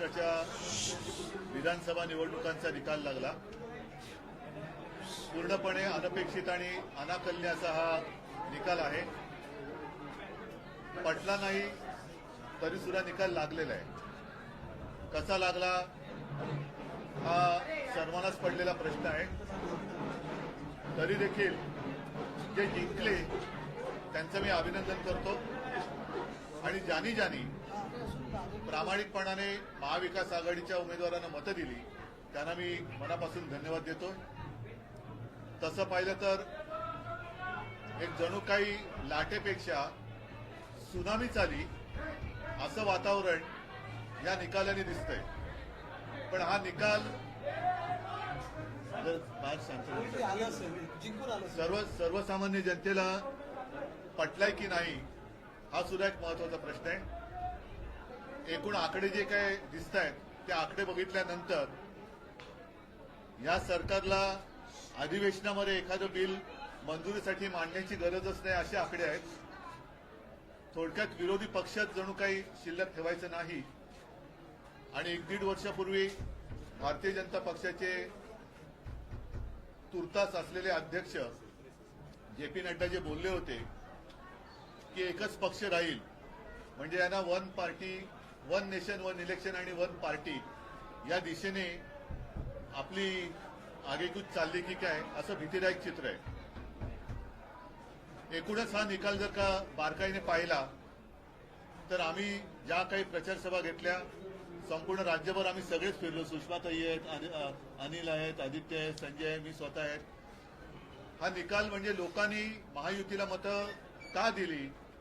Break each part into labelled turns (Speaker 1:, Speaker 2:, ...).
Speaker 1: महाराष्ट्राच्या विधानसभा निवडणुकांचा निकाल लागला. पूर्णपणे अनपेक्षित आणि अनाकलण्याचा हा निकाल आहे. पटला नाही तरी सुद्धा निकाल लागलेला आहे. कसा लागला हा सर्वांनाच पडलेला प्रश्न आहे. तरी देखील जे जिंकले त्यांचं मी अभिनंदन करतो. आणि ज्यानी ज्यानी प्रामाणिकपणाने महाविकास आघाडीच्या उमेदवारांना मतं दिली त्यांना मी मनापासून धन्यवाद देतो तसं पाहिलं तर एक जणू काही लाटेपेक्षा सुनामीच आली असं वातावरण या निकालाने दिसतंय. पण हा निकाल. सर्व सर्वसामान्य जनतेला पटलाय की नाही हा सुद्धा एक महत्त्वाचा प्रश्न आहे. एकूण आकडे जे काय दिसत आहेत ते आकडे बघितल्यानंतर या सरकारला अधिवेशनामध्ये एखादं बिल मंजुरीसाठी मांडण्याची गरजच नाही असे आकडे आहेत. थोडक्यात विरोधी पक्षात जणू काही शिल्लक ठेवायचं नाही. आणि एक दीड वर्षापूर्वी भारतीय जनता पक्षाचे तुर्तास असलेले अध्यक्ष जे पी नड्डा जे बोलले होते की एकच पक्ष राहील म्हणजे यांना one party one nation one election आणि वन पार्टी या दिशेने आपली आगेकूच चालली की काय असं भीतीदायक चित्र आहे. एकूणच हा निकाल जर का बारकाईने पाहिला तर आम्ही ज्या काही प्रचार सभा घेतल्या संपूर्ण राज्यभर आम्ही सगळेच फिरलो. सुषमाताई आहेत अनिल आहेत आदित्य आहेत संजय आहे मी स्वतः आहेत. हा निकाल म्हणजे लोकांनी महायुतीला मतं का दिली?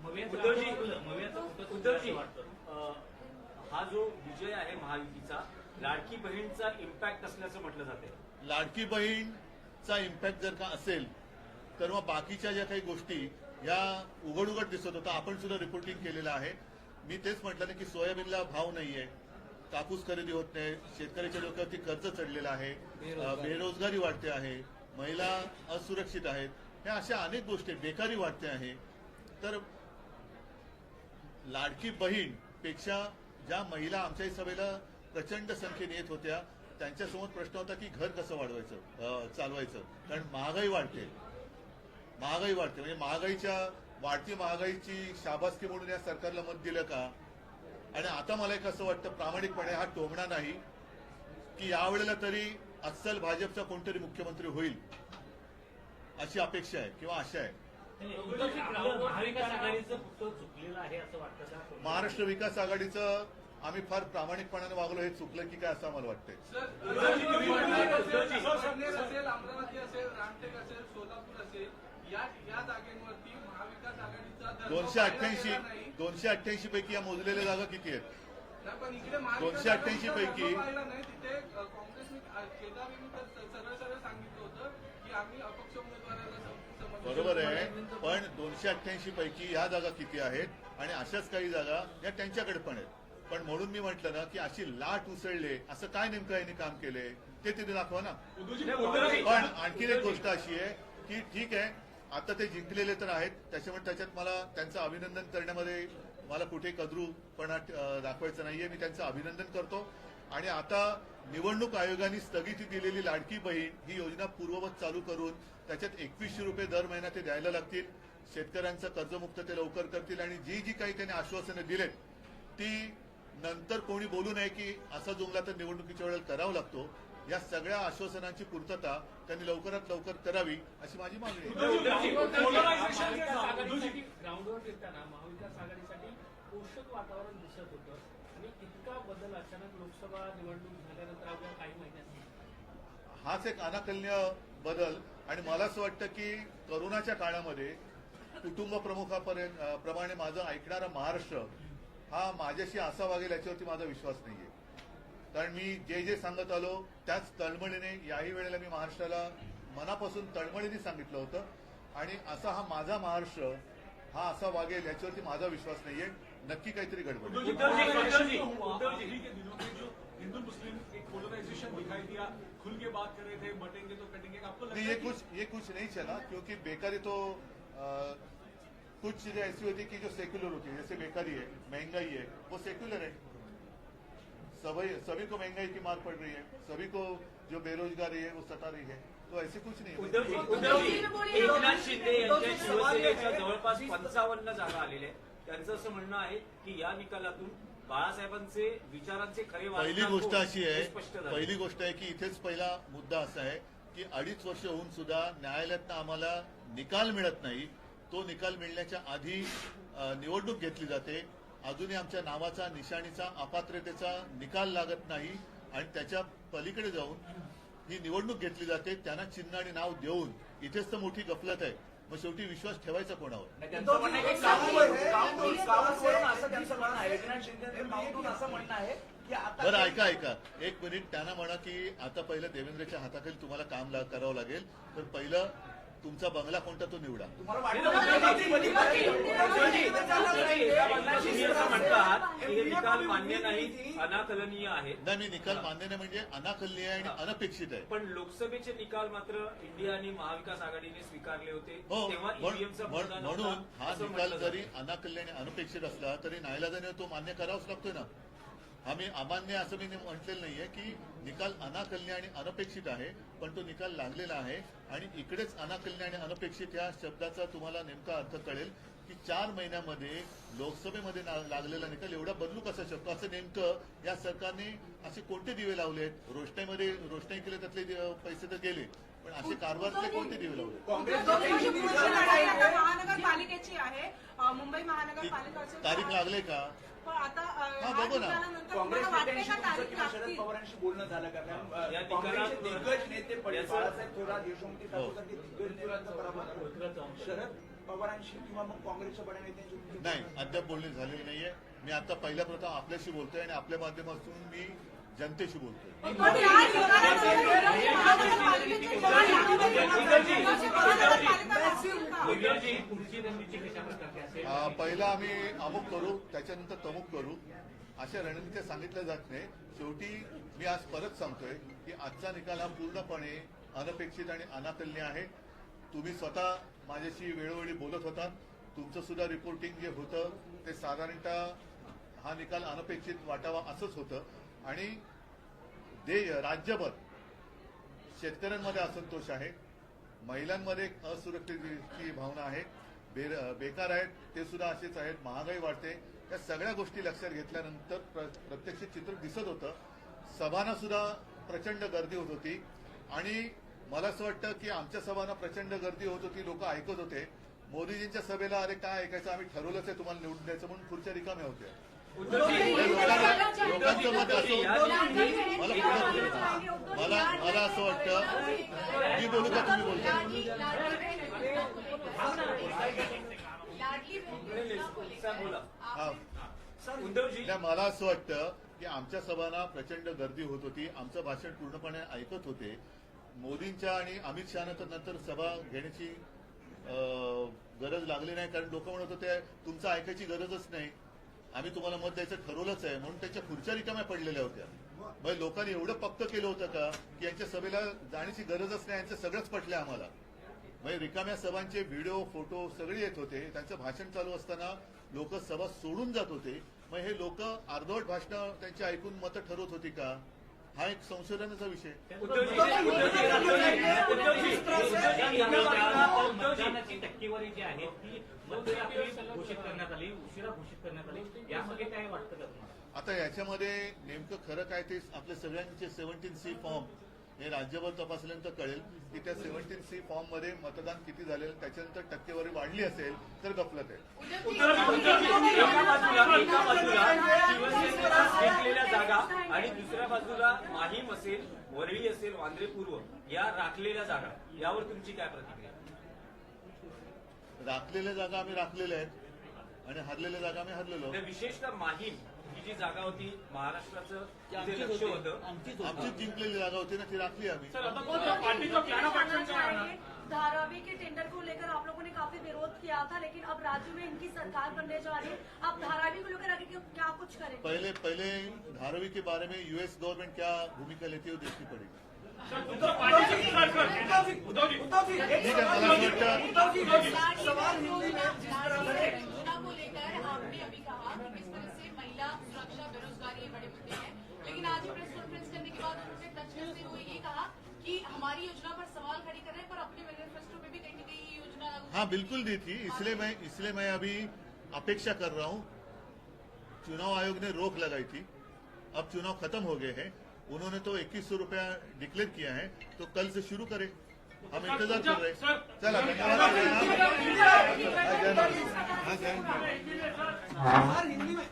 Speaker 2: उद्धवजी
Speaker 3: उद्धवजी
Speaker 2: हा जो विजय आहे महायुतीचा लाडकी बहीणचा इम्पॅक्ट असल्याचं म्हटलं जाते?
Speaker 1: लाडकी बहीणचा इम्पॅक्ट जर का असेल तर मग बाकीच्या ज्या काही गोष्टी या उघड उघड दिसत होता आपण सुद्धा रिपोर्टिंग केलेलं आहे. मी तेच म्हटलं ना की सोयाबीनला भाव नाहीये कापूस खरेदी होत नाही शेतकऱ्याच्या डोक्यावरती कर्ज चढलेलं आहे अ, बेरोजगारी वाढते आहे महिला असुरक्षित आहेत ह्या अशा अनेक गोष्टी. बेकारी वाढते आहे. तर लाडकी बहीणपेक्षा ज्या महिला आमच्या सभेला प्रचंड संख्येने येत होत्या त्यांच्यासमोर प्रश्न होता की घर कसं वाढवायचं चालवायचं. कारण महागाई वाढते. महागाई वाढते. म्हणजे महागाईच्या वाढती महागाईची शाबासकी म्हणून या सरकारला मत दिलं का? आणि आता मला एक असं वाटतं प्रामाणिकपणे हा टोमणा नाही की यावेळेला तरी अस्सल भाजपचा कोणतरी मुख्यमंत्री होईल अशी अपेक्षा आहे किंवा आशा आहे. महाराष्ट्र विकास आघाडीचं आम्ही फार प्रामाणिकपणाने वागलो हे चुकलं की काय असं आम्हाला वाटतंय.
Speaker 2: उद्धवजी, तुम्ही म्हटलं-
Speaker 4: संदेश असेल अमरावती असेल रामटेक असेल सोलापूर असेल या या जागेवरती महाविकास आघाडीचा दर्जा
Speaker 1: दोनशे अठ्ठ्याऐंशी. दोनशे अठ्ठ्याऐंशी पैकी या मोजलेल्या जागा किती आहेत? 288
Speaker 4: आघाडीचा
Speaker 1: पैकी- बरोबर. आहे पण दोनशे अठ्ठ्याऐंशी पैकी ह्या जागा किती आहेत? आणि अशाच काही जागा या त्यांच्याकडे पण आहेत. पण म्हणून मी म्हटलं ना की अशी लाट उसळले असं काय नेमकं यांनी काम केले? ते तिथे दाखवा ना. पण आणखी एक गोष्ट अशी आहे की ठीक आहे आता ते जिंकलेले तर आहेत त्याच्यामुळे त्याच्यात मला त्यांचं अभिनंदन करण्यामध्ये मला कुठे कद्रूपणा दाखवायचं नाहीये मी त्यांचं अभिनंदन करतो आणि आता निवडणूक आयोगाने स्थगिती दिलेली लाडकी बहीण ही योजना पूर्ववत चालू करून त्याच्यात एकवीसशे रुपये दर महिना ते द्यायला लागतील शेतकऱ्यांचं कर्जमुक्त ते लवकर करतील आणि जी जी काही त्यांनी आश्वासनं दिलेत ती नंतर कोणी बोलू नये की असा जुमला तर निवडणुकीच्या वेळेला करावा लागतो या सगळ्या आश्वासनांची पूर्तता त्यांनी लवकरात लवकर करावी अशी माझी मागणी आहे
Speaker 3: पोषक वातावरण दिसत होतं. आणि इतका बदल अचानक लोकसभा निवडणूक झाल्यानंतर अवघ्या काही महिन्यात
Speaker 1: हाच एक अनाकलनीय बदल. आणि मला असं वाटतं की करोनाच्या काळामध्ये कुटुंब प्रमुखापर्यंत प्रमाणे माझं ऐकणारा महाराष्ट्र हा माझ्याशी असा वागेल याच्यावरती माझा विश्वास नाहीये. कारण मी जे जे सांगत आलो त्याच तळमळीने याही वेळेला मी महाराष्ट्राला मनापासून तळमळीने सांगितलं होतं. आणि असा हा माझा महाराष्ट्र हा असा वागेल याच्यावरती माझा विश्वास नाहीये. नक्की काहीतरी गडबड आहे.
Speaker 2: उद्धवजी, उद्धवजी,
Speaker 5: हुआ,
Speaker 2: उद्धवजी।
Speaker 5: के दिनों में जो. हिंदू मुस्लिम एक पोलराइजेशन दिखाई दिया. खुल के बात कर रहे थे बटेंगे तो कटेंगे. आपको लगता
Speaker 1: नहीं ये कुछ ये कुछ नहीं चला क्योंकि बेकारी तो कुछ चीज़ें ऐसी होती कि जो सेक्युलर होती है जैसे बेकारी है महँगाई है वो सेक्युलर है। सभी सभी को महँगाई की मार पड़ रही है सभी को जो बेरोजगारी है वो सता रही है। तो ऐसे कुछ नहीं है।
Speaker 2: उद्धवजी उद्धवजी एकनाथ शिंदे यांच्या शिवसेनेच्या जवळपास पंचावन्न जागा आलेल्या आहेत. त्यांचं असं म्हणणं आहे की या निकालातून बाळासाहेबांचे विचारांचे खरे
Speaker 1: पहिली गोष्ट अशी आहे पहिली गोष्ट आहे की इथेच पहिला मुद्दा असा आहे की अडीच वर्ष होऊन सुद्धा न्यायालयातनं आम्हाला निकाल मिळत नाही. तो निकाल मिळण्याच्या आधी निवडणूक घेतली जाते. अजूनही आमच्या नावाचा निशाणीचा अपात्रतेचा निकाल लागत नाही आणि त्याच्या पलीकडे जाऊन ही निवडणूक घेतली जाते. त्यांना चिन्ह आणि नाव देऊन इथेच तर मोठी गफलत आहे. मग शेवटी विश्वास ठेवायचा कोणावर?
Speaker 6: त्यांचं म्हणणं आहे की असं त्यांचं म्हणणं आहे. एकनाथ शिंदे काउंटवरून असं म्हणणं आहे की आता
Speaker 1: बरं ऐका ऐका. एक मिनिट त्यांना म्हणा की आता पहिलं देवेंद्रच्या हाताखाली तुम्हाला काम ला- करावं लागेल. तर पहिलं तुमचा बंगला कोणता तो निवडा
Speaker 2: हे निकाल मान्य नाही अनाकलनीय आहे
Speaker 1: नाही मी निकाल मान्य नाही म्हणजे अनाकलनीय आणि अनपेक्षित आहे
Speaker 2: पण लोकसभेचे निकाल मात्र इंडिया आणि महाविकास आघाडीने स्वीकारले होते
Speaker 1: हो
Speaker 2: तेव्हा
Speaker 1: म्हणून हा निकाल जरी अनाकल्य आणि अनपेक्षित असला तरी नाईलाजाने तो मान्य करावाच लागतोय ना आम्ही अमान्य असं मी म्हटलेलं नाहीये की निकाल अनाकल्य आणि अनपेक्षित आहे पण तो निकाल लागलेला आहे. आणि इकडेच अनाकल्य आणि अनपेक्षित या शब्दाचा तुम्हाला नेमका अर्थ कळेल की चार महिन्यामध्ये लोकसभेमध्ये ना- लागलेला निकाल एवढा बदलू कसा शकतो? असं नेमकं या सरकारने असे कोणते दिवे लावलेत? रोषणाईमध्ये रोषणाई केले त्यातले पैसे तर गेले पण असे कारभारातले कोणते दिवे लावले
Speaker 7: दोघांची पुढची लढाई आता महानगरपालिकेची आहे. अ, मुंबई
Speaker 1: ती
Speaker 7: महानगरपालिकेचे
Speaker 1: तारीख लागले का?
Speaker 6: शरद पवारांशी बोलणं झालं का? दिग्गज नेते बाळासाहेब थोरात
Speaker 1: हो.
Speaker 6: दिग्गज नेत्यांचा पराभव. शरद पवारांशी किंवा मग काँग्रेसच्या बड्या नेत्यांशी तुमची
Speaker 1: नाही अद्याप बोलणी झालेली नाहीये. मी आता पहिल्या प्रथम आपल्याशी बोलतोय आणि आपल्या माध्यमातून मी जनतेशी बोलतोय. पहिला आम्ही अमुक करू त्याच्यानंतर तमुक करू. अशा रणनीत्या सांगितल्या जात नाही. शेवटी मी आज परत सांगतोय की आजचा निकाल हा पूर्णपणे अनपेक्षित आणि अनाकल्य आहे. तुम्ही स्वतः माझ्याशी वेळोवेळी बोलत होता. तुमचं सुद्धा रिपोर्टिंग जे होतं ते साधारणतः हा निकाल अनपेक्षित वाटावा असंच होतं. आणि दे राज्यभर शेतकऱ्यांमध्ये असंतोष आहे. महिलांमध्ये एक असुरक्षिततेची भावना आहे. बेर बेकार आहेत ते सुद्धा असेच आहेत महागाई वाढते. या सगळ्या गोष्टी लक्षात घेतल्यानंतर प्र प्रत्यक्ष चित्र दिसत होतं. सभांना सुद्धा प्रचंड गर्दी होत होती. आणि मला असं वाटतं की आमच्या सभांना प्रचंड गर्दी होत होती लोक ऐकत होते. मोदीजींच्या सभेला अरे काय ऐकायचं? आम्ही ठरवलंच आहे तुम्हाला निवडून द्यायचं. म्हणून खुर्च्या रिकाम्या होत्या. लोकांचं मत असो मला. मला असं वाटतं मी बोलू का तुम्ही बोलता मला असं वाटतं की आमच्या सभांना प्रचंड गर्दी होत होती. आमचं भाषण पूर्णपणे ऐकत होते. मोदींच्या आणि अमित शहानं तर नंतर सभा घेण्याची गरज लागली नाही कारण लोक म्हणत होते तुमचं ऐकायची गरजच नाही. आम्ही तुम्हाला मत द्यायचं ठरवलंच आहे. म्हणून त्यांच्या खुर्च्या रिकाम्या पडलेल्या होत्या. मग लोकांनी एवढं पक्क केलं होतं का की यांच्या सभेला जाण्याची गरजच नाही यांचं सगळंच पटलं आम्हाला. म्हणजे रिकाम्या सभांचे व्हिडिओ फोटो सगळे येत होते. त्यांचं भाषण चालू असताना लोक सभा सोडून जात होते. मग हे लोक अर्धवट भाषणं त्यांची ऐकून मतं ठरवत होती का? हा एक संशोधनाचा विषय
Speaker 2: उद्धवजी उद्धवजी उद्धवजी उद्धवजी उद्धवजी
Speaker 8: मतदानाची टक्केवारी जी आहे ती मध्यरात्री घोषित करण्यात आली उशिरा घोषित करण्यात आली यामध्ये काय वाटतं का तुम्हाला
Speaker 1: आता याच्यामध्ये नेमकं खरं काय ते आपल्या सगळ्यांचे सेव्हन्टीन सी फॉर्म हे राज्यभर तपासल्यानंतर कळेल की त्या सेव्हन्टीन सी फॉर्ममध्ये मतदान किती झालेलं त्याच्यानंतर टक्केवारी वाढली असेल तर गफलत आहे
Speaker 2: उद्धवजी उद्धवजी एका बाजूला एका बाजूला शिवसेनेच्या जिंकलेल्या जागा आणि दुसऱ्या बाजूला माहीम असेल वरळी असेल वांद्रे पूर्व या राखलेल्या जागा यावर तुमची काय प्रतिक्रिया?
Speaker 1: राखलेल्या जागा आम्ही राखलेल्या आहेत आणि हरलेल्या जागा आम्ही हरलेलो
Speaker 2: विशेषतः माहीम ही जी जागा होती महाराष्ट्राचं जे लक्ष होतं.
Speaker 1: आमचीच जिंकलेली जागा होती ना ती राखली आम्ही.
Speaker 3: पार्टीचा प्लॅन ऑफ ऍक्शन काय राहणार
Speaker 9: धारावी के टेंडर को लेकर आप लोगों ने काफी विरोध किया था लेकिन अब राज्य में इनकी सरकार बनने जा रही है। आप धारावी को लेकर आगे क्यों- क्या कुछ करें
Speaker 1: पहले पहले धारावी के बारे में यूएस गवर्नमेंट क्या भूमिका लेती है वो देखनी पड़ेगी।
Speaker 7: लेकिन योजना में भी
Speaker 1: हाँ बिल्कुल दी थी। इसलिए मैं इसलिए मैं अभी अपेक्षा कर रहा हूँ। चुनाव आयोग ने रोक लगाई थी। अब चुनाव खत्म हो गए हैं। उन्होंने तो इक्कीस सौ रुपया डिक्लेयर किया है तो कल से शुरू करें हम इंतज़ार कर रहे हैं चला धन्यवाद। हाँ,
Speaker 6: हिंदी में